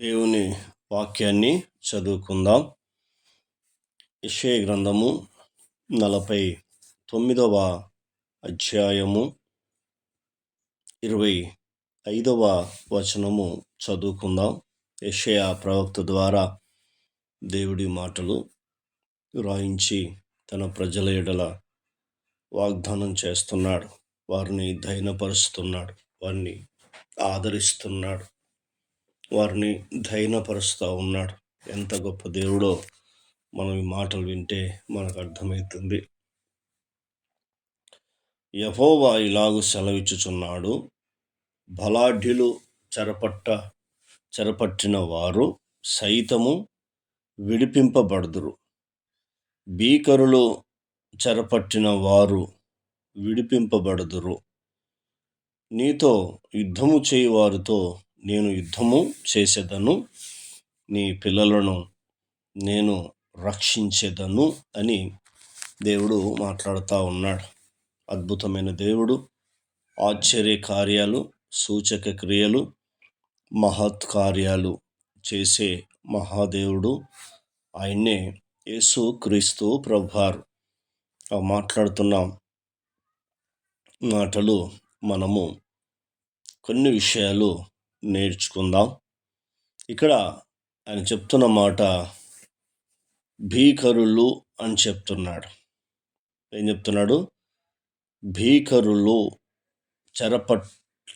దేవుని వాక్యాన్ని చదువుకుందాం. యెషయా గ్రంథము నలభై తొమ్మిదవ అధ్యాయము ఇరవై ఐదవ వచనము చదువుకుందాం. యెషయా ప్రవక్త ద్వారా దేవుడి మాటలు రాయించి తన ప్రజల ఎడల వాగ్దానం చేస్తున్నాడు. వారిని ధైర్యపరుస్తున్నాడు వారిని ఆదరిస్తున్నాడు. వారిని ధైర్యపరుస్తూ ఉన్నాడు. ఎంత గొప్ప దేవుడో మనం ఈ మాటలు వింటే మనకు అర్థమవుతుంది యహోవా ఇలాగు సెలవిచ్చుచున్నాడు. బలాఢ్యులు చెరపట్ట చెరపట్టిన వారు సైతము విడిపింపబడదురు. భీకరులు చెరపట్టిన వారు విడిపింపబడదురు. నీతో యుద్ధము చేయువారితో నేను యుద్ధము చేసేదను నీ పిల్లలను నేను రక్షించేదను అని దేవుడు మాట్లాడుతూ ఉన్నాడు. అద్భుతమైన దేవుడు ఆశ్చర్య కార్యాలు సూచక క్రియలు మహత్ కార్యాలు చేసే మహాదేవుడు ఆయన్నే యేసు క్రీస్తు ప్రభువారు. మాట్లాడుతున్న మాటలు మనము కొన్ని విషయాలు నేర్చుకుందాం. ఇక్కడ ఆయన చెప్తున్న మాట భీకరులు అని చెప్తున్నాడు. ఏం చెప్తున్నాడు? భీకరులు చెరపట్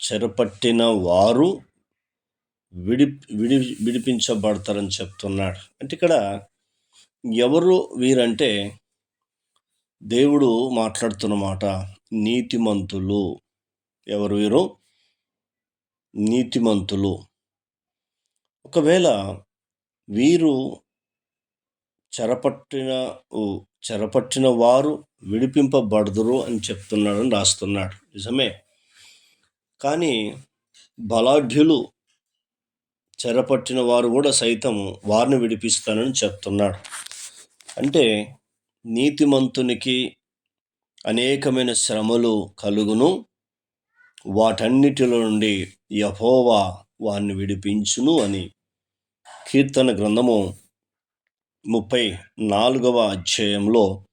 చెరపట్టిన వారు విడి విడి విడిపించబడతారని చెప్తున్నాడు. అంటే ఇక్కడ ఎవరు వీరంటే దేవుడు మాట్లాడుతున్న మాట నీతిమంతులు ఎవరు వీరు? నీతిమంతులు. ఒకవేళ వీరు చెరపట్టిన చెరపట్టిన వారు విడిపింపబడదురు అని చెప్తున్నాడని రాస్తున్నాడు. నిజమే. కానీ బలాఢ్యులు చెరపట్టిన వారు కూడా సైతం వారిని విడిపిస్తానని చెప్తున్నాడు. అంటే నీతిమంతునికి అనేకమైన శ్రమలు కలుగును. వాటన్నిటిలో నుండి యహోవా వారిని విడిపించును అని కీర్తన గ్రంథము ముప్పై నాలుగవ అధ్యాయంలో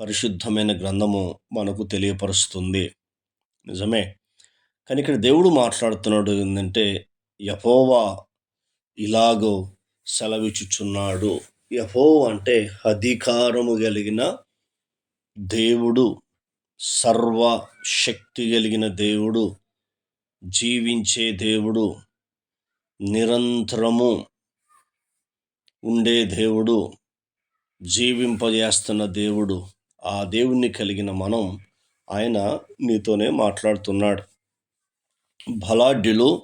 పరిశుద్ధమైన గ్రంథము మనకు తెలియపరుస్తుంది. నిజమే. కానీ ఇక్కడ దేవుడు మాట్లాడుతున్నాడు ఏంటంటే యహోవా ఇలాగో సెలవిచ్చుచున్నాడు. యహో అంటే అధికారము కలిగిన దేవుడు సర్వ శక్తి కలిగిన దేవుడు. జీవించే దేవుడు నిరంతరము ఉండే దేవుడు జీవింపజేస్తున్న దేవుడు ఆ దేవుణ్ణి కలిగిన మనం ఆయన నీతోనే మాట్లాడుతున్నాడు. బలాఢ్యులు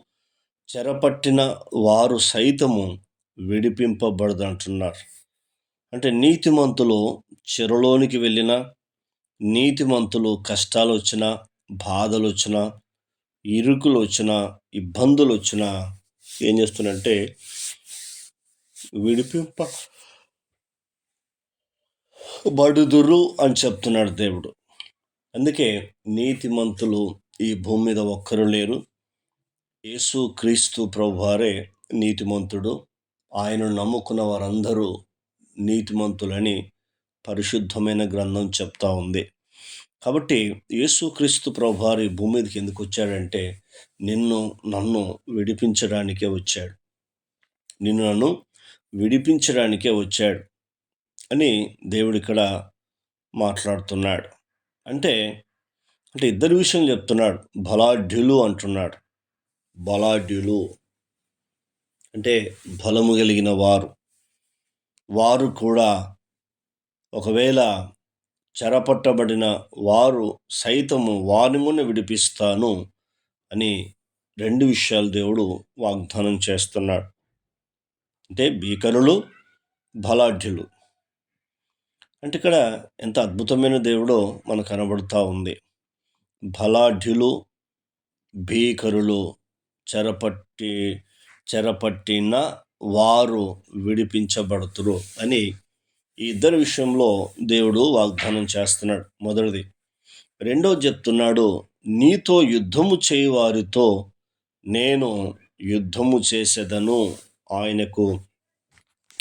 చెరపట్టిన వారు సైతము విడిపింపబడదంటున్నారు. అంటే నీతిమంతులు చెరలోనికి వెళ్ళిన నీతిమంతులు కష్టాలు వచ్చినా బాధలు వచ్చినా ఇరుకులు వచ్చినా ఇబ్బందులు వచ్చినా ఏం చేస్తున్నంటే విడిపింప బడుదురు అని చెప్తున్నాడు దేవుడు. అందుకే నీతిమంతులు ఈ భూమి మీద ఒక్కరు లేరు. యేసు క్రీస్తు ప్రభువారే నీతిమంతుడు. ఆయన నమ్ముకున్న వారందరూ నీతిమంతులని పరిశుద్ధమైన గ్రంథం చెప్తా ఉంది. కాబట్టి యేసుక్రీస్తు ప్రభువారి భూమి మీదకి ఎందుకు వచ్చాడంటే నిన్ను నన్ను విడిపించడానికే వచ్చాడు. నిన్ను నన్ను విడిపించడానికే వచ్చాడు అని దేవుడు ఇక్కడ మాట్లాడుతున్నాడు. అంటే అంటే ఇద్దరు విషయం చెప్తున్నాడు. బలాఢ్యులు అంటున్నాడు. బలాఢ్యులు. అంటే బలము కలిగిన వారు. వారు కూడా ఒకవేళ చెరపట్టబడిన వారు సైతము వారిమును విడిపిస్తాను అని రెండు విషయాలు దేవుడు వాగ్దానం చేస్తున్నాడు. అంటే భీకరులు బలాఢ్యులు. అంటే ఇక్కడ ఎంత అద్భుతమైన దేవుడో మనకు కనబడుతూ ఉంది. బలాఢ్యులు భీకరులు చెరపట్టి చెరపట్టిన వారు విడిపించబడుతురు అని ఈ ఇద్దరి విషయంలో దేవుడు వాగ్దానం చేస్తున్నాడు. మొదటిది రెండోది చెప్తున్నాడు నీతో యుద్ధము చేయి వారితో నేను యుద్ధము చేసేదను ఆయనకు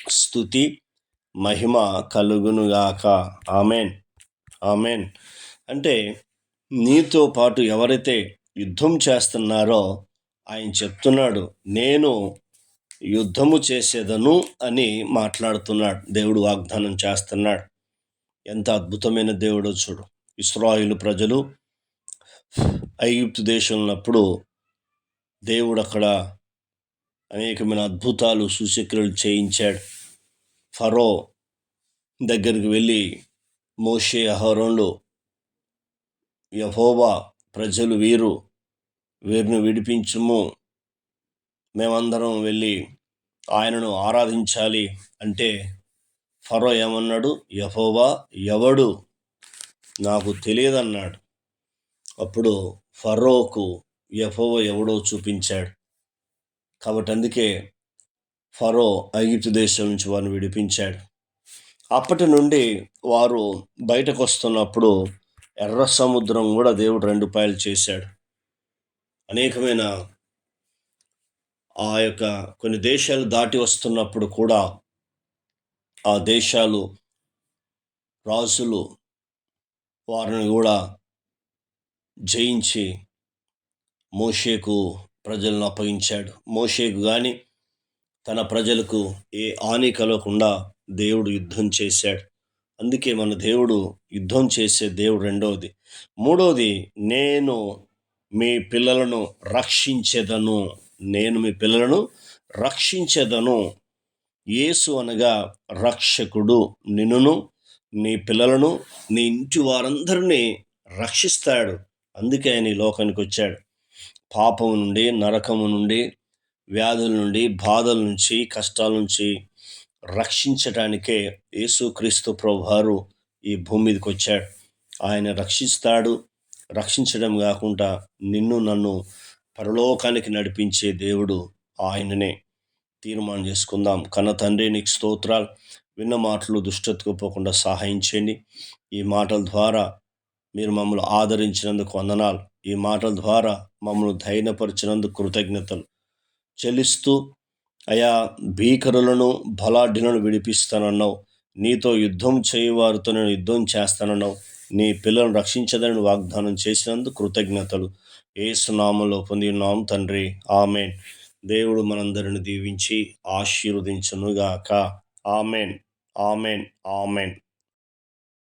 స్థుతి మహిమ కలుగునుగాక ఆమెన్. ఆమెన్. అంటే నీతో పాటు ఎవరైతే యుద్ధం చేస్తున్నారో ఆయన చెప్తున్నాడు నేను యుద్ధము చేసేదను అని మాట్లాడుతున్నాడు. దేవుడు వాగ్దానం చేస్తున్నాడు. ఎంత అద్భుతమైన దేవుడో చూడు. ఇస్రాయిలు ప్రజలు ఐగుప్తు దేశం ఉన్నప్పుడు దేవుడు అక్కడ అనేకమైన అద్భుతాలు సూచక్రియలు చేయించాడు. ఫరో దగ్గరికి వెళ్ళి మోషే అహరోన్లు యహోవా ప్రజలు వీరు వీరిని విడిపించుము మేమందరం వెళ్ళి ఆయనను ఆరాధించాలి అంటే ఫరో ఏమన్నాడు? యహోవా ఎవడు నాకు తెలియదన్నాడు. అప్పుడు ఫరోకు యహోవ ఎవడో చూపించాడు. కాబట్టి అందుకే ఫరో ఐగిప్తు దేశం నుంచి వారిని విడిపించాడు. అప్పటి నుండి వారు బయటకు వస్తున్నప్పుడు ఎర్ర సముద్రం కూడా దేవుడు రెండు పాయలు చేశాడు. అనేకమైన ఆ యొక్క కొన్ని దేశాలు దాటి వస్తున్నప్పుడు కూడా ఆ దేశాలు రాజులు వారిని కూడా జయించి మోషేకు ప్రజలను అప్పగించాడు. మోషేకు కానీ తన ప్రజలకు ఏ హాని కలగకుండా దేవుడు యుద్ధం చేశాడు. అందుకే మన దేవుడు యుద్ధం చేసే దేవుడు రెండవది. మూడవది నేను మీ పిల్లలను రక్షించేదను. నేను మీ పిల్లలను రక్షించేదను. యేసు అనగా రక్షకుడు నిన్నును నీ పిల్లలను నీ ఇంటి వారందరినీ రక్షిస్తాడు. అందుకే ఆయన ఈ లోకానికి వచ్చాడు. పాపం నుండి నరకము నుండి వ్యాధుల నుండి బాధల నుంచి కష్టాల నుంచి రక్షించటానికే యేసుక్రీస్తు ప్రభువారు ఈ భూమి మీదకి వచ్చాడు ఆయన రక్షిస్తాడు. రక్షించడం కాకుండా నిన్ను నన్ను పరలోకానికి నడిపించే దేవుడు ఆయననే. తీర్మానం చేసుకుందాం. కన్న తండ్రి నీకు స్తోత్రాలు. విన్న మాటలు దుష్టతకు పోకుండా సహాయం చేయండి. ఈ మాటల ద్వారా మీరు మమ్మల్ని ఆదరించినందుకు వందనాలు. ఈ మాటల ద్వారా మమ్మల్ని ధైర్యపరిచినందుకు కృతజ్ఞతలు. చెల్లిస్తూ అయా భీకరులను బలాఢ్యులను విడిపిస్తానన్నావు. నీతో యుద్ధం చేయవారితో నేను యుద్ధం చేస్తానన్నావు. నీ పిల్లలను రక్షించదని వాగ్దానం చేసినందుకు కృతజ్ఞతలు. ఏసునామంలో పొంది ఉన్నాం తండ్రి. ఆమెన్. దేవుడు మనందరిని దీవించి ఆశీర్వదించునుగాక. ఆమెన్. ఆమెన్. ఆమెన్.